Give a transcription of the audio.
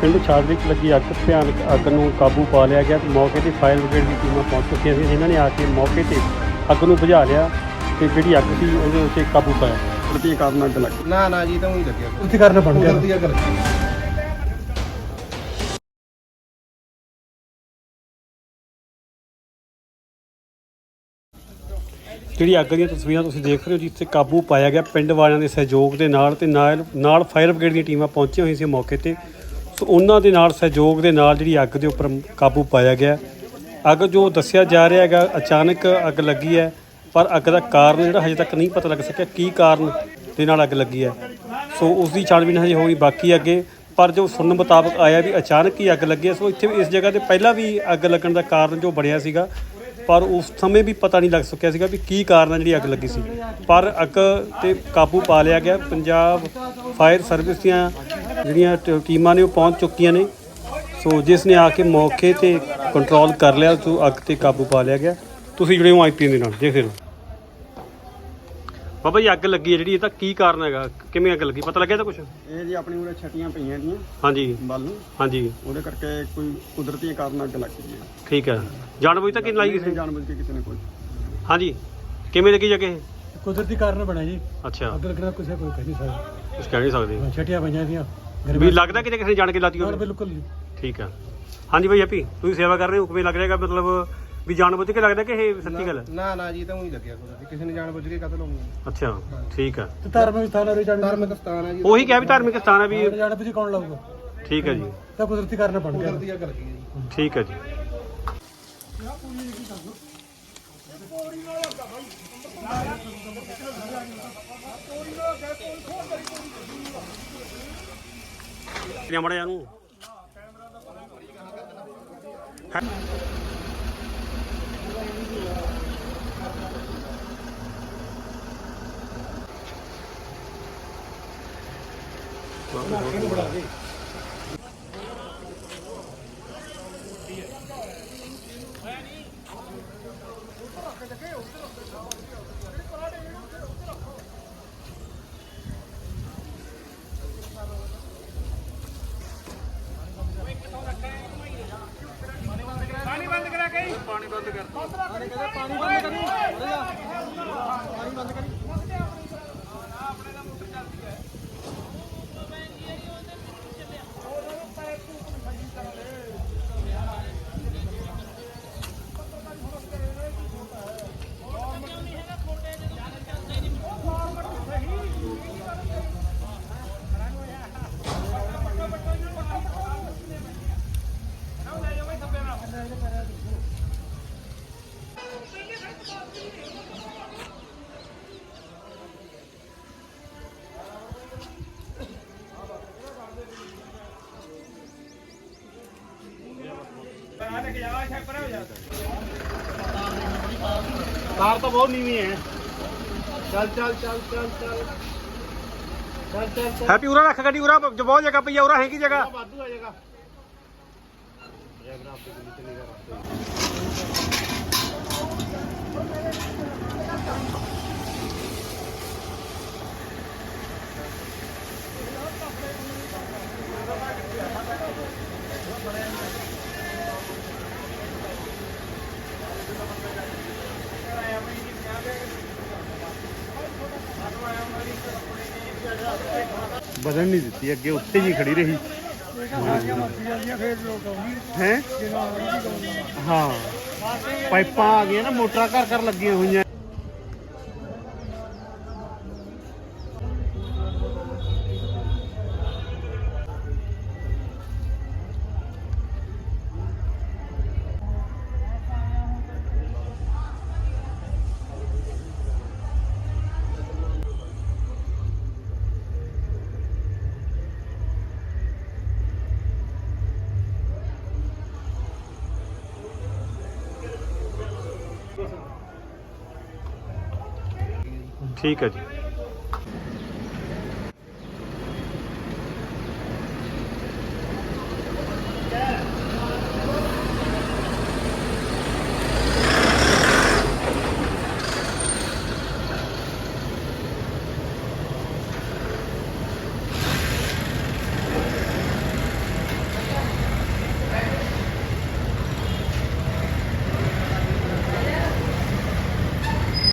ਪਿੰਡ 'ਚ ਲੱਗੀ ਅੱਗ ਭਿਆਨਕ ਅੱਗ ਨੂੰ ਕਾਬੂ ਪਾ ਲਿਆ ਗਿਆ ਤੇ ਮੌਕੇ ਤੇ ਫਾਇਰ ਬ੍ਰਿਗੇਡ ਦੀ ਟੀਮਾਂ ਪਹੁੰਚ ਚੁੱਕੀਆਂ ਸੀ। ਇਹਨਾਂ ਨੇ ਆ ਕੇ ਮੌਕੇ ਤੇ ਅੱਗ ਨੂੰ ਬੁਝਾ ਲਿਆ ਤੇ ਜਿਹੜੀ ਅੱਗ ਸੀ ਉਹਦੇ ਉੱਤੇ ਕਾਬੂ ਪਾਇਆ। ਪ੍ਰਤੀ ਕਾਰਨ ਅੱਗ ਲੱਗੀ ਨਾ ਨਾ ਜੀ ਤਾਂ ਉਹੀ ਲੱਗਿਆ। ਉੱਥੇ ਕਰਨਾ ਬਣ ਗਿਆ। ਅੱਗ ਲੱਗੀ ਜਿਹੜੀ ਅੱਗ ਦੀਆਂ ਤਸਵੀਰਾਂ ਤੁਸੀਂ ਦੇਖ ਰਹੇ ਹੋ ਜਿੱਥੇ ਕਾਬੂ ਪਾਇਆ ਗਿਆ ਪਿੰਡ ਵਾਲਿਆਂ ਦੇ ਸਹਿਯੋਗ ਦੇ ਨਾਲ ਤੇ ਨਾਲ ਨਾਲ ਫਾਇਰ ਬ੍ਰਿਗੇਡ ਦੀਆਂ ਟੀਮਾਂ ਪਹੁੰਚੀਆਂ ਹੋਈਆਂ ਸੀ ਮੌਕੇ ਤੇ। ਸੋ ਉਹਨਾਂ ਦੇ ਨਾਲ ਸਹਿਯੋਗ ਦੇ ਨਾਲ ਜਿਹੜੀ ਅੱਗ ਦੇ ਉੱਪਰ ਕਾਬੂ ਪਾਇਆ ਗਿਆ। ਅੱਗ ਜੋ ਦੱਸਿਆ ਜਾ ਰਿਹਾ ਹੈਗਾ, ਅਚਾਨਕ ਅੱਗ ਲੱਗੀ ਹੈ, ਪਰ ਅੱਗ ਦਾ ਕਾਰਨ ਜਿਹੜਾ ਹਜੇ ਤੱਕ ਨਹੀਂ ਪਤਾ ਲੱਗ ਸਕਿਆ ਕੀ ਕਾਰਨ ਦੇ ਨਾਲ ਅੱਗ ਲੱਗੀ ਹੈ। ਸੋ ਉਸ ਦੀ ਛਾਣਬੀਨ ਹਜੇ ਹੋਣੀ ਬਾਕੀ ਅੱਗੇ, ਪਰ ਜੋ ਸੁਣਨ ਮੁਤਾਬਕ ਆਇਆ ਵੀ ਅਚਾਨਕ ਹੀ ਅੱਗ ਲੱਗੀ ਹੈ, ਸੋ ਇੱਥੇ ਵੀ ਇਸ ਜਗ੍ਹਾ ਤੇ ਪਹਿਲਾਂ ਵੀ ਅੱਗ ਲੱਗਣ ਦਾ ਕਾਰਨ ਜੋ ਬਣਿਆ ਸੀਗਾ ਪਰ ਉਸ ਸਮੇਂ ਵੀ ਪਤਾ ਨਹੀਂ ਲੱਗ ਸਕਿਆ ਸੀਗਾ ਵੀ ਕੀ ਕਾਰਨ ਆ ਜਿਹੜੀ ਅੱਗ ਲੱਗੀ ਸੀ। ਪਰ ਅੱਗ ਤੇ ਕਾਬੂ ਪਾ ਲਿਆ ਗਿਆ। ਪੰਜਾਬ ਫਾਇਰ ਸਰਵਿਸ ਦੀਆਂ ਜਿਹੜੀਆਂ ਟ- ਟੀਮਾਂ ਨੇ ਉਹ ਪਹੁੰਚ ਚੁੱਕੀਆਂ ਨੇ। ਸੋ ਜਿਸ ਨੇ ਆ ਕੇ ਮੌਕੇ ਤੇ ਕੰਟਰੋਲ ਕਰ ਲਿਆ ਸੋ ਅੱਗ ਤੇ ਕਾਬੂ ਪਾ ਲਿਆ ਗਿਆ। ਤੁਸੀਂ ਜੁੜੇ ਹੋ ਆਈਪੀਐਨ ਦੇ ਨਾਲ। ਦੇਖ ਰਹੇ ਬਾਬਾ ਜੀ ਅੱਗ ਲੱਗੀ ਹੈ ਜਿਹੜੀ ਇਹਦਾ ਕੀ ਕਾਰਨ ਹੈਗਾ? ਕਿਵੇਂ ਅੱਗ ਲੱਗੀ? ਪਤਾ ਲੱਗਿਆ ਤਾਂ ਕੁਝ ਇਹ ਜੀ ਆਪਣੀ ਉਰੇ ਛਟੀਆਂ ਪਈਆਂ ਦੀਆਂ ਹਾਂਜੀ। ਬਲ ਨੂੰ। ਹਾਂਜੀ। ਉਹਦੇ ਕਰਕੇ ਕੋਈ ਕੁਦਰਤੀ ਕਾਰਨ ਅੱਗ ਲੱਗ ਗਈ ਹੈ। ਠੀਕ ਹੈ। ਜਾਣਬੁੱਝ ਤਾਂ ਕਿ ਲਾਈ ਕਿਸੇ ਕਿਸੇ ਜਾਣਬੁੱਝ ਕੇ ਕਿਸੇ ਨੇ ਕੋਈ। ਹਾਂਜੀ। ਕਿਵੇਂ ਲੱਗੀ ਜਗੇ ਕੁਦਰਤੀ ਕਾਰਨ ਬਣਿਆ ਜੀ। ਅੱਛਾ। ਅੱਗ ਲੱਗਣਾ ਕਿਸੇ ਕੋਈ ਕਹਿ ਨਹੀਂ ਸਕਦਾ। ਕੁਝ ਕਹਿ ਨਹੀਂ ਸਕਦੇ। ਛਟੀਆਂ ਪਈਆਂ ਦੀਆਂ ਵੀ ਲੱਗਦਾ ਕਿ ਕਿਸੇ ਨੇ ਜਾਣ ਕੇ ਲਾਤੀ ਹੋਵੇ ਬਿਲਕੁਲ ਜੀ। ਠੀਕ ਹੈ। ਹਾਂਜੀ ਭਾਈ ਹੈਪੀ ਤੁਸੀਂ ਸੇਵਾ ਕਰ ਰਹੇ ਹੋ? ਕਿਵੇਂ ਲੱਗ ਰਿਹਾਗਾ ਮਤਲਬ ਵੀ ਜਾਣਬੁੱਝ ਕੇ ਲੱਗਦਾ ਕਿ ਇਹ ਸੱਚੀ ਗੱਲ ਹੈ? ਨਾ ਨਾ ਜੀ ਤਾਂ ਉਹੀ ਲੱਗਿਆ ਕੁਦਰਤੀ ਕਿਸੇ ਨੇ ਜਾਣਬੁੱਝ ਕੇ ਕਤਲ ਹੋਣੀ ਅੱਛਾ ਠੀਕ ਹੈ ਤੇ ਧਾਰਮਿਕ ਸਥਾਨ ਉਰੇ ਜਾਣ ਧਾਰਮਿਕ ਸਥਾਨ ਹੈ ਜੀ। ਉਹੀ ਕਿਹਾ ਵੀ ਧਾਰਮਿਕ ਸਥਾਨ ਹੈ ਵੀ ਜਾਣ ਬੁੱਝ ਕੌਣ ਲਾਊਗਾ? ਠੀਕ ਹੈ ਜੀ। ਤਾਂ ਕੁਦਰਤੀ ਕਾਰਨ ਬਣ ਗਿਆ। ਕੁਦਰਤੀ ਅੱਗ ਲੱਗੀ ਹੈ ਜੀ। ਠੀਕ ਹੈ ਜੀ। ਮੜਿਆ ਨੂੰ? ਪਾਣੀ ਬੰਦ ਕਰ ਪਾਣੀ ਬੰਦ ਕਰੀ ਪਾਣੀ ਬੰਦ ਕਰੀ ਆਪਣੇ ਦਾ ਮੋਟਰ ਚੱਲਦੀ ਹੈ कार तो बहुत नीवी है। चल चल चल चल चल। चल चल हैप्पी उरा रखा गाड़ी उरा जो बहुत जगह पे उरा है की जगह। वाधू है जगह। बदन नहीं दी अगे उत्ते जी खड़ी रही। ਹੈ? ਹਾਂ। ਪਾਈਪਾਂ ਆ ਗਈਆਂ ਨਾ ਮੋਟਰਾਂ ਘਰ ਘਰ ਲੱਗੀਆਂ ਹੋਈਆਂ। ਠੀਕ ਹੈ ਜੀ।